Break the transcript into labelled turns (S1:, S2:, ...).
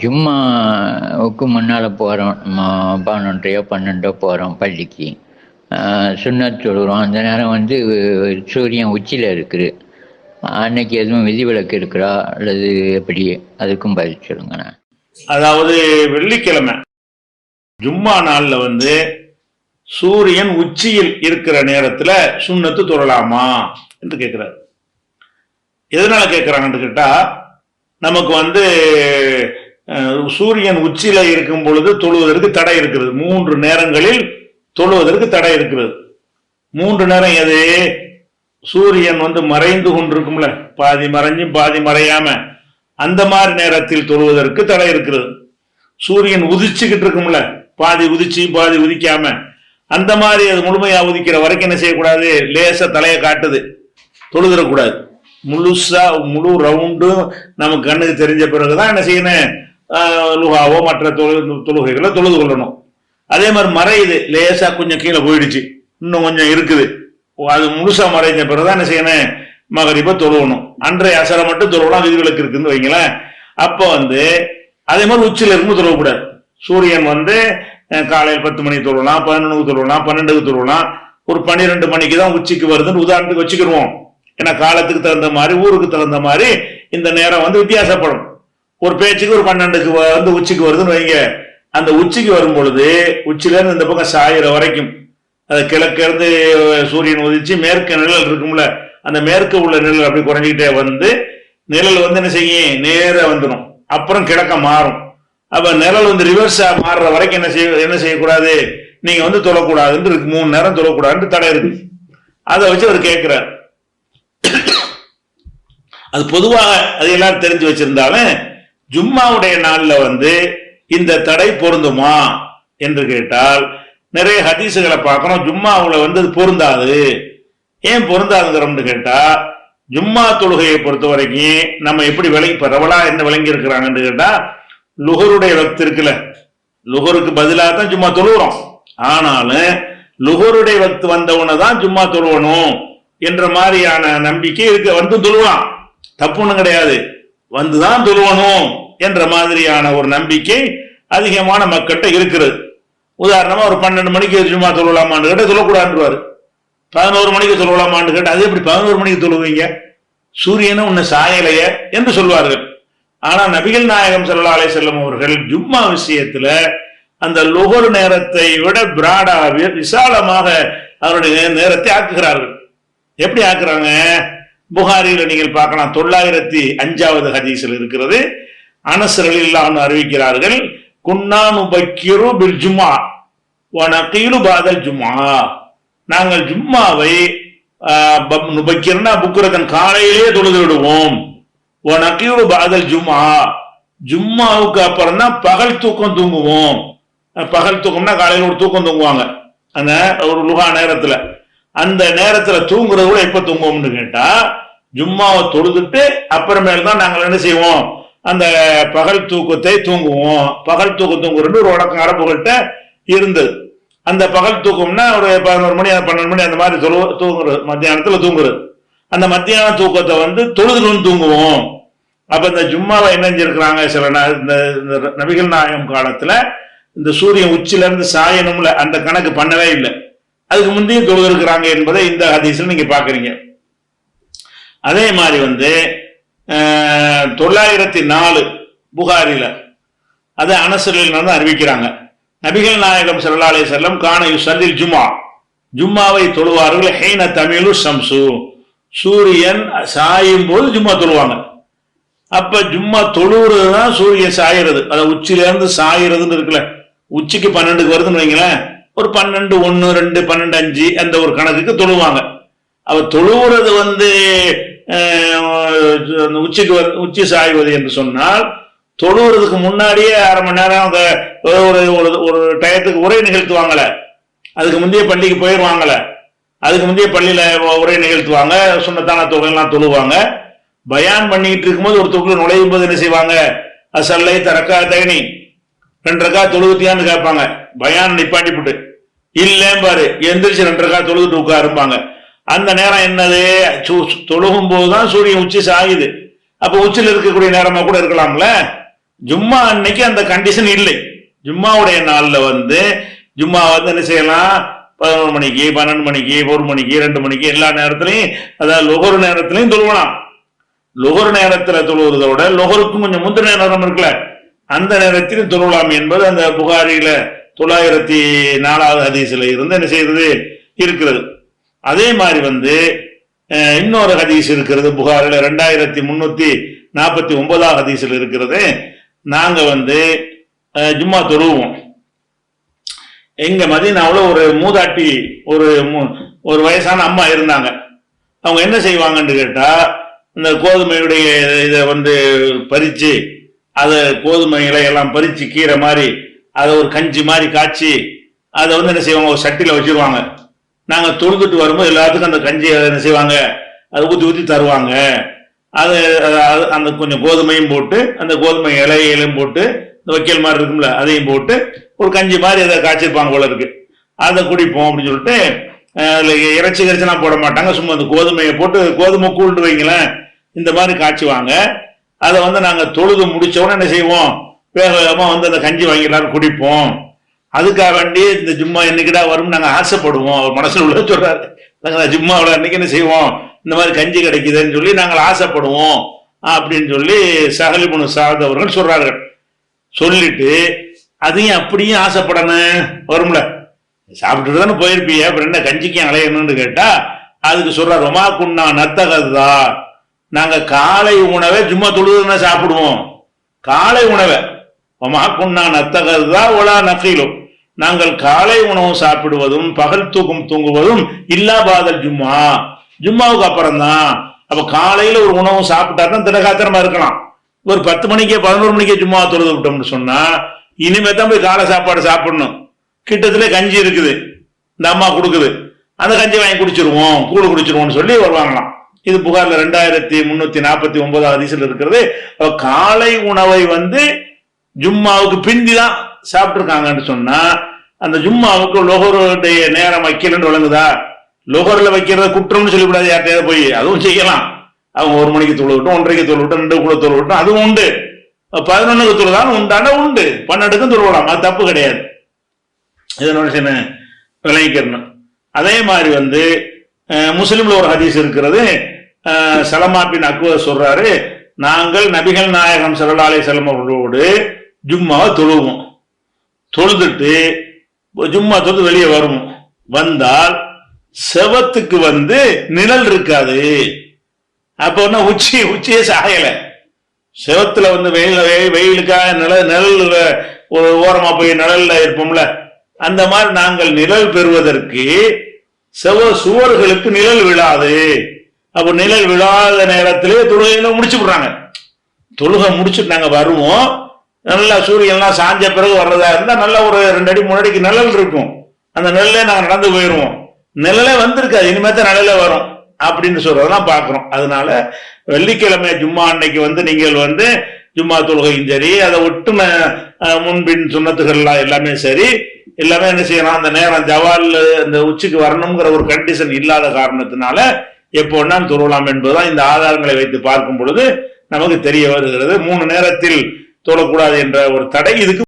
S1: ஜும்மாவுக்கு முன்னால் போகிறோம் பதினொன்றையோ பன்னெண்டோ போகிறோம் பள்ளிக்கு. சுண்ணத் தொழுகிறோம் அந்த நேரம் வந்து சூரியன் உச்சியில் இருக்குது. அன்னைக்கு எதுவும் விதிவிலக்கு இருக்கிறா? அல்லது எப்படி? அதுக்கும் பதில் சொல்லுங்கண்ணா
S2: அதாவது வெள்ளிக்கிழமை ஜும்மா நாளில் வந்து சூரியன் உச்சியில் இருக்கிற நேரத்தில் சுண்ணத்து தொழலாமா என்று கேட்குறாரு எதனால கேட்குறாங்கன்னு கேட்டால் நமக்கு வந்து சூரியன் உச்சியில இருக்கும் பொழுது தொழுவதற்கு தடை இருக்கிறது. மூன்று நேரங்களில் தொழுவதற்கு தடை இருக்கிறது. மூன்று நேரம் எது? சூரியன் வந்து மறைந்து கொண்டிருக்கும்ல. பாதி மறைஞ்சும் பாதி மறையாம அந்த மாதிரி நேரத்தில் தொழுவதற்கு தடை இருக்கிறது. சூரியன் உதிச்சுக்கிட்டு இருக்கும்ல. பாதி உதிச்சு பாதி உதிக்காம அந்த மாதிரி அது முழுமையா உதிக்கிற வரைக்கும் என்ன செய்யக்கூடாது? லேசா தலையை காட்டுது. தொழுதுறக்கூடாது. முழுசா முழு ரவுண்டும் நமக்கு கண்ணுக்கு தெரிஞ்ச பிறகுதான் என்ன செய்யணும்? லுகாவோ மற்ற தொழு தொழுகைகளை தொழுது கொள்ளணும். அதே மாதிரி மறையுது லேசா கொஞ்சம் கீழே போயிடுச்சு. இன்னும் கொஞ்சம் இருக்குது. அது முழுசா மறைஞ்ச பிறகுதான் என்ன செய்யணும்? மகரிப்பை தொழுவணும். அன்றைய அசரை மட்டும் தொழுவலாம் விதிவிலக்கு இருக்குன்னு வைங்களேன். அப்போ வந்து அதே மாதிரி உச்சியில இருந்து தொழக்கூடாது சூரியன் வந்து காலையில் பத்து மணிக்கு தொழலாம் பதினொன்றுக்கு தொழலாம் பன்னெண்டுக்கு தொழலாம் ஒரு பன்னிரெண்டு மணிக்கு தான் உச்சிக்கு வருதுன்னு உதாரணத்துக்கு வச்சுக்கிடுவோம் ஏன்னா காலத்துக்கு தகுந்த மாதிரி ஊருக்கு தகுந்த மாதிரி இந்த நேரம் வந்து வித்தியாசப்படும். ஒரு பேச்சுக்கு ஒரு பன்னெண்டுக்கு வந்து உச்சிக்கு வருதுன்னு வைங்க. அந்த உச்சிக்கு வரும் பொழுது உச்சிலேருந்து இந்த பக்கம் சாயிற வரைக்கும் அது கிழக்கிருந்து சூரியன் உதிச்சு மேற்கு நிழல் இருக்கும்ல அந்த மேற்கு உள்ள நிழல் அப்படி குறைஞ்சிக்கிட்டே வந்து நிழல் வந்து என்ன செய்யும்? நேராக வந்துடும். அப்புறம் கிழக்க மாறும். அப்போ நிழல் வந்து ரிவர்ஸாக மாறுற வரைக்கும் என்ன செய்ய என்ன செய்யக்கூடாது? நீங்கள் வந்து தொழக்கூடாதுன்னு இருக்கு. மூணு நேரம் தொழக்கூடாதுன்ட்டு தடை இருக்கு. அதை வச்சு அவர் கேட்கிறார். அது பொதுவாக அது எல்லாரும் தெரிஞ்சு வச்சிருந்தாலும் ஜும்மாவுடைய நாளில் வந்து இந்த தடை பொருந்துமா என்று கேட்டால் நிறைய ஹதீஸுகளை பார்க்கணும். ஜும்மாவுல வந்து அது பொருந்தாது. ஏன் பொருந்தாதுங்கிறோம்னு கேட்டா ஜும்மா தொழுகையை பொறுத்த வரைக்கும் நம்ம எப்படி விளங்கி இப்ப ரவலா என்ன விளங்கி இருக்கிறாங்கன்னு கேட்டா லுகருடைய வக்து இருக்குல்ல. லுகருக்கு பதிலாக தான் ஜும்மா தொழுகிறோம் ஆனாலும் லுகருடைய வக்து வந்தவனை தான் ஜும்மா தொழுவணும் என்ற மாதிரியான நம்பிக்கை இருக்கு வந்து தொழுவான். தப்பு ஒன்றும் கிடையாது. வந்துதான் துருவணும் என்ற மாதிரியான ஒரு நம்பிக்கை அதிகமான மக்கள்கிட்ட இருக்கிறது. உதாரணமா ஒரு பன்னெண்டு மணிக்கு சும்மா தொழலாமான்னு கேட்ட சொல்லக்கூடாதுன்றவாரு. பதினோரு மணிக்கு தொழலாமான்னு கேட்டால் அது எப்படி பதினோரு மணிக்கு தொழுவீங்க? சூரியனும் உன்னை சாயலைய என்று சொல்வார்கள். ஆனா நபிகள் நாயகம் ஸல்லல்லாஹு செல்லும் செல்லம் அவர்கள் ஜும்மா விஷயத்துல அந்த லுகர் நேரத்தை விட பிராடா விசாலமாக அவருடைய நேரத்தை ஆக்குகிறார்கள். எப்படி ஆக்குறாங்க? புகாரியில் நீங்கள் பார்க்கலாம் தொள்ளாயிரத்தி அஞ்சாவது ஹதீஸில் இருக்கிறது. அனசரல் இல்லாமல் அறிவிக்கிறார்கள் குன்னானு பக்கிரு பில் ஜும்மா வனகீலு பாதல் ஜும்மா. நாங்கள் ஜும்மாவை நுபக்கிரனா புக்குரதன் காலையிலே தொழுது விடுவோம். நக்கீடு பாதல் ஜும்மா. ஜும்மாவுக்கு அப்புறம் தான் பகல் தூக்கம் தூங்குவோம். பகல் தூக்கம்னா காலையில் ஒரு தூக்கம் தூங்குவாங்க. அந்த ஒரு லுகா நேரத்தில். அந்த நேரத்தில் தூங்குறது கூட எப்போ தூங்குவோம்னு கேட்டால் ஜும்மாவை தொழுதுட்டு அப்புறமேல் தான் நாங்கள் என்ன செய்வோம்? அந்த பகல் தூக்கத்தை தூங்குவோம். பகல் தூக்கம் தூங்குறது ஒரு வழக்கம் அரபுகள்கிட்ட இருந்தது. அந்த பகல் தூக்கம்னா ஒரு பதினோரு மணி பன்னெண்டு மணி அந்த மாதிரி தொழு தூங்குறது. மத்தியானத்துல தூங்குறது. அந்த மத்தியான தூக்கத்தை வந்து தொழுதுன்னு வந்து தூங்குவோம். அப்ப இந்த ஜும்மாவை என்ன செஞ்சிருக்கிறாங்க? சில இந்த நபிகள் நாயகம் காலத்துல இந்த சூரியன் உச்சில இருந்து சாயணும்ல அந்த கணக்கு பண்ணவே இல்லை. அதுக்கு முந்தையும் தொழுது இருக்கிறாங்க என்பதை இந்த ஹதீஸ்ல நீங்க பாக்குறீங்க அதே மாதிரி வந்து தொள்ளாயிரத்தி நாலு புகாரில அது அனசரில் வந்து அறிவிக்கிறாங்க. நபிகள் நாயகம் சல்லா அலி செல்லம் காண யுசல்லில் ஜும்மா ஜும்மாவை தொழுவார்கள். ஹைன தமிழு சம்சு சூரியன் சாயும் போது ஜும்மா தொழுவாங்க. அப்ப ஜும்மா தொழுவுறது தான் சூரியன் சாயிறது. அதை உச்சிலேருந்து சாயிறதுன்னு இருக்குல்ல. உச்சிக்கு பன்னெண்டுக்கு வருதுன்னு வைங்களேன். ஒரு பன்னெண்டு ஒன்று ரெண்டு பன்னெண்டு அஞ்சு அந்த ஒரு கணக்குக்கு தொழுவாங்க. அவ தொழுவுறது வந்து உச்சிக்கு உச்சி சாய்வது என்று சொன்னால் தொழுவுறதுக்கு முன்னாடியே அரை மணி நேரம் அவங்க ஒரு ஒரு ஒரு டயத்துக்கு உரை நிகழ்த்துவாங்கள அதுக்கு முந்தைய பள்ளிக்கு போயிடுவாங்கல்ல அதுக்கு முந்தைய பள்ளியில உரை நிகழ்த்துவாங்க. சுண்ணத்தான தொகையெல்லாம் தொழுவாங்க. பயான் பண்ணிக்கிட்டு இருக்கும்போது ஒரு தொகுல நுழையும் போது என்ன செய்வாங்க? அசல்லை தரக்கா தகனி ரெண்டு ரக்கா தொழுகுத்தியான்னு கேட்பாங்க. பயான் நிப்பாட்டி போட்டு. இல்லேன் பாரு எந்திரிச்சு ரெண்டு ரக்கா தொழுதுட்டு உட்காருப்பாங்க அந்த நேரம் என்னது? சு- தொழுகும் போதுதான் சூரியன் உச்சி சாயுது. அப்ப உச்சியில் இருக்கக்கூடிய நேரமா கூட இருக்கலாம்ல? ஜும்மா அன்னைக்கு அந்த கண்டிஷன் இல்லை. ஜும்மாவுடைய நாள்ல வந்து ஜும்மா வந்து என்ன செய்யலாம்? பதினொரு மணிக்கு பன்னெண்டு மணிக்கு ஒரு மணிக்கு ரெண்டு மணிக்கு எல்லா நேரத்திலையும் அதாவது லொகரு நேரத்திலையும் தொழுவலாம். லொகர் நேரத்துல தொழுவதை விட லொகருக்கும் கொஞ்சம் முந்தின நேரம் இருக்குல்ல அந்த நேரத்திலும் தொழுவலாம் என்பது அந்த புகாரியில தொள்ளாயிரத்தி நாலாவது ஹதீஸ்ல இருந்து என்ன செய்யறது இருக்கிறது. அதே மாதிரி வந்து இன்னொரு ஹதீஸ் இருக்கிறது புகாரில் ரெண்டாயிரத்தி முன்னூத்தி நாற்பத்தி ஒன்பதாம் ஹதீஸில் இருக்கிறது. நாங்க வந்து ஜும்மா தொழுவோம். எங்க மதினாவில் ஒரு மூதாட்டி ஒரு ஒரு வயசான அம்மா இருந்தாங்க. அவங்க என்ன செய்வாங்கன்னு கேட்டா இந்த கோதுமையுடைய இதை வந்து பறிச்சு அதை கோதுமை இலையெல்லாம் பறிச்சு கீரை மாதிரி அதை ஒரு கஞ்சி மாதிரி காய்ச்சி அதை வந்து என்ன செய்வாங்க ஒரு சட்டியில் வச்சிருவாங்க. நாங்க தொழுதுட்டு வரும்போது எல்லாத்துக்கும் அந்த கஞ்சியை என்ன செய்வாங்க? அதை ஊத்தி ஊத்தி தருவாங்க. அது அது- அந்த கொஞ்சம் கோதுமையும் போட்டு அந்த கோதுமை இலையிலையும் போட்டு இந்த வைக்கல் மாதிரி இருக்கும்ல அதையும் போட்டு ஒரு கஞ்சி மாதிரி அதை காய்ச்சிருப்பாங்க போல இருக்கு. அதை குடிப்போம் அப்படின்னு சொல்லிட்டு அதில் இறைச்சி கரைச்செல்லாம் போட மாட்டாங்க. சும்மா அந்த கோதுமையை போட்டு கோதுமை கூழ்ட்டு வைங்களேன் இந்த மாதிரி காய்ச்சுவாங்க. அதை வந்து நாங்கள் தொழுது முடிச்சவொடனே என்ன செய்வோம்? வேக வேகமாக வந்து அந்த கஞ்சி வாங்கி எல்லாரும் குடிப்போம். அதுக்காக வேண்டி இந்த ஜும்மா என்னைக்குடா வரும் நாங்க ஆசைப்படுவோம். அவர் மனசுல உள்ள சொல்றாரு. நாங்கள் ஜும்மாவில் அன்னைக்கு என்ன செய்வோம்? இந்த மாதிரி கஞ்சி கிடைக்குதுன்னு சொல்லி நாங்கள் ஆசைப்படுவோம் அப்படின்னு சொல்லி சகலிபுணு சாத் அவர்கள் சொல்றார்கள். சொல்லிட்டு அதையும் அப்படியும் ஆசைப்படணும். வரும்ல? சாப்பிட்டுட்டு தானே போயிருப்பீங்க அப்புறம் என்ன கஞ்சிக்கு அலையணும்னு கேட்டா அதுக்கு சொல்ற ரொமா குண்ணா நத்தகதா நாங்க காலை உணவை சும்மா தொழுதுன்னா சாப்பிடுவோம். காலை உணவை. ரொமா குண்ணா நத்தகதா ஒலா நக்கையிலும் நாங்கள் காலை உணவு சாப்பிடுவதும் பகல் தூக்கம் தூங்குவதும் இல்லா பாதல் ஜும்மா. ஜும்மாவுக்கு அப்புறம் தான் அப்ப காலையில ஒரு உணவு சாப்பிட்டா தான் திடகாத்திரமா இருக்கலாம். ஒரு பத்து மணிக்கே பதினோரு மணிக்கே ஜும்மா தொழுது விட்டோம்னு சொன்னா இனிமே தான் போய் காலை சாப்பாடு சாப்பிடணும். கிட்டத்துல கஞ்சி இருக்குது. இந்த அம்மா கொடுக்குது. அந்த கஞ்சி வாங்கி குடிச்சிருவோம் கூடு குடிச்சிருவோம்னு சொல்லி வருவாங்களாம். இது புகார்ல ரெண்டாயிரத்தி முன்னூத்தி நாற்பத்தி ஒன்பதாவது அதிசல் இருக்கிறது. காலை உணவை வந்து ஜும்மாவுக்கு பிந்தி தான் சாப்பிட்டுருக்காங்கன்னு சொன்னா அந்த ஜும்மாவுக்கு லொஹருடைய நேரம் வைக்கலன்னு விளங்குதா? லொஹர்ல வைக்கிறத குற்றம்னு சொல்லிவிடாது யார்கிட்டயாவது போய். அதுவும் செய்யலாம். அவங்க ஒரு மணிக்கு தொழுவிட்டும் ஒன்றரைக்கு தொழுவிட்டும் ரெண்டு கூட தொழுவிட்டும் அதுவும் உண்டு. பதினொன்னுக்கு தொழுதாலும் உண்டான உண்டு. பன்னெண்டுக்கும் தொழுவலாம் அது தப்பு கிடையாது. இதனோட சின்ன விளங்கிக்கிறணும் அதே மாதிரி வந்து முஸ்லீம்ல ஒரு ஹதீஸ் இருக்கிறது. அஹ், சலமா பின் சொல்றாரு நாங்கள் நபிகள் நாயகம் ஸல்லல்லாஹு அலைஹி வஸல்லம் அவர்களோடு ஜும்மாவை தொழுவோம். தொழுதுட்டு ஜும்மா தொழுது வெளியே வரும். வந்தால் செவத்துக்கு வந்து நிழல் இருக்காது. அப்போ என்ன உச்சி உச்சியே சாயல செவத்துல வந்து வெயில் வெயில் வெயிலுக்காக நிழல் நிழல் ஒரு ஓரமா போய் நிழல்ல இருப்போம்ல. அந்த மாதிரி நாங்கள் நிழல் பெறுவதற்கு செவ சுவர்களுக்கு நிழல் விழாது. அப்போ நிழல் விழாத நேரத்திலே தொழுகையில முடிச்சு விடுறாங்க. தொழுகை முடிச்சுட்டு நாங்க வருவோம். நல்லா சூரியன்லாம் சாஞ்ச பிறகு வர்றதா இருந்தா நல்ல ஒரு ரெண்டு அடி மூணு அடிக்கு நிழல் இருக்கும். அந்த நிழலே நாங்கள் நடந்து போயிடுவோம் நிழலே வந்திருக்காது. இனிமேல் தான் நிழலே வரும் அப்படின்னு சொல்றதெல்லாம் பார்க்குறோம் அதனால வெள்ளிக்கிழமை ஜும்மா அன்னைக்கு வந்து நீங்கள் வந்து ஜும்மா தொழுகையும் சரி அதை ஒட்டுன முன்பின் சுண்ணத்துகள்லாம் எல்லாமே சரி. எல்லாமே என்ன செய்யணும்? அந்த நேரம் ஜவால் இந்த உச்சிக்கு வரணுங்கிற ஒரு கண்டிஷன் இல்லாத காரணத்தினால எப்போ வேணாலும் தொழலாம் என்பதுதான் இந்த ஆதாரங்களை வைத்து பார்க்கும் பொழுது நமக்கு தெரிய வருகிறது. மூணு நேரத்தில் தொழக்கூடாது என்ற ஒரு தடை இதுக்கு